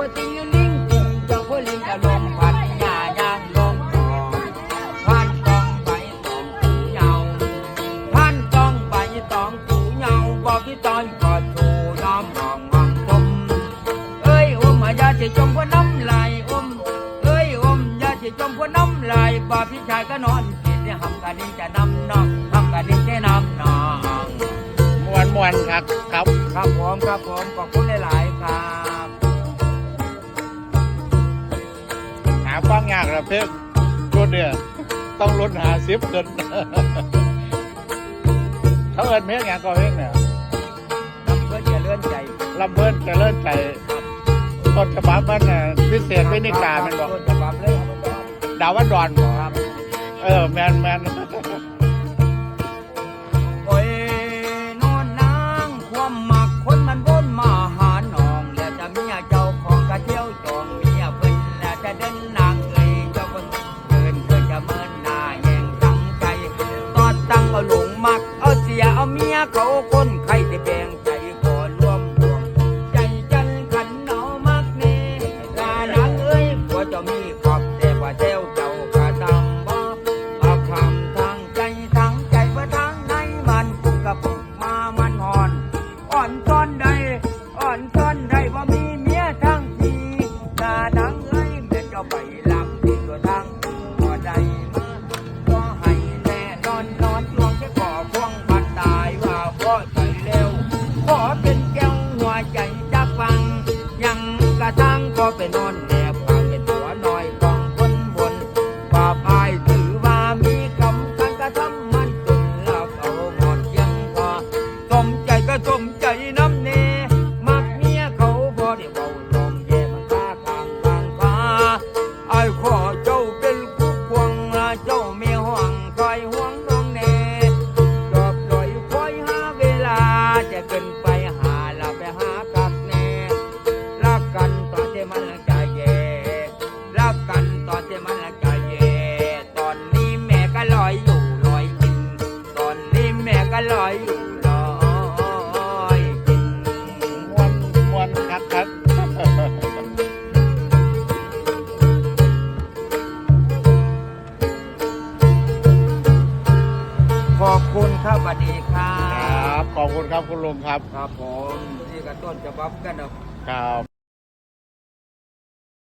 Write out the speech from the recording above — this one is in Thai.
หัวตีลิงกุ่มเจ้าหัวลิงอะลมณ์พันหญ้าย่างลงทองพันต้องไปตองกูเหงาพันต้องไปตองกูเหงาบอกที่ตอนก็ถูน้อมมองมองตมเอ้ยอมยาจะจมหัวน้ำลายอมเอ้ยอมยาจะจมหัวน้ำลายบอกพี่ชายก็นอนกินเนี่ยทำกันนี่จะนำนองทำกันนี้แค่นำนองมวนมวนครับครับ ครับผมครับผมขอบคุณหลาย ๆ ครับ หาฟังยากละเพลงรุ่นเนี่ยต้องรุ่นหาซิปเกินเขาเอินเพลงอย่างก็เพลงเนี่ยนำเพื่อจะเลื่อนใจลำเบิ้นจะเลิ่นใจต้นฉบับมันน่ะพิเศษวินิกามันบอกต้นฉบับเลยครับดาววันดอนบอกครับเออแมนแมน เอาเมียเขาคนใครจะแบ่งใจขอรวมรวมใจจันขันเนามักเน่ลานางเอ้ยผัวเจ้ามีขอบแต่ว่าเจ้าเจ้ากระตำบ่เอาคำทางใจทางใจว่าทางไหนมันปุกกะปุกมามันหอน อ่อนซ้อนใดอ่อนซ้อนใดว่ามีเมียทั้งทีลาน ใจจักฟัง ยังกระทั่งก็ไปนอน ลอยอยู่ลอยกินมวนมวนคักคักขอบคุณครับสวัสดีครัครับบขอบคุณครับคุณลุงครับ ครับผมนี่ก็ต้นฉบับกันนะครับ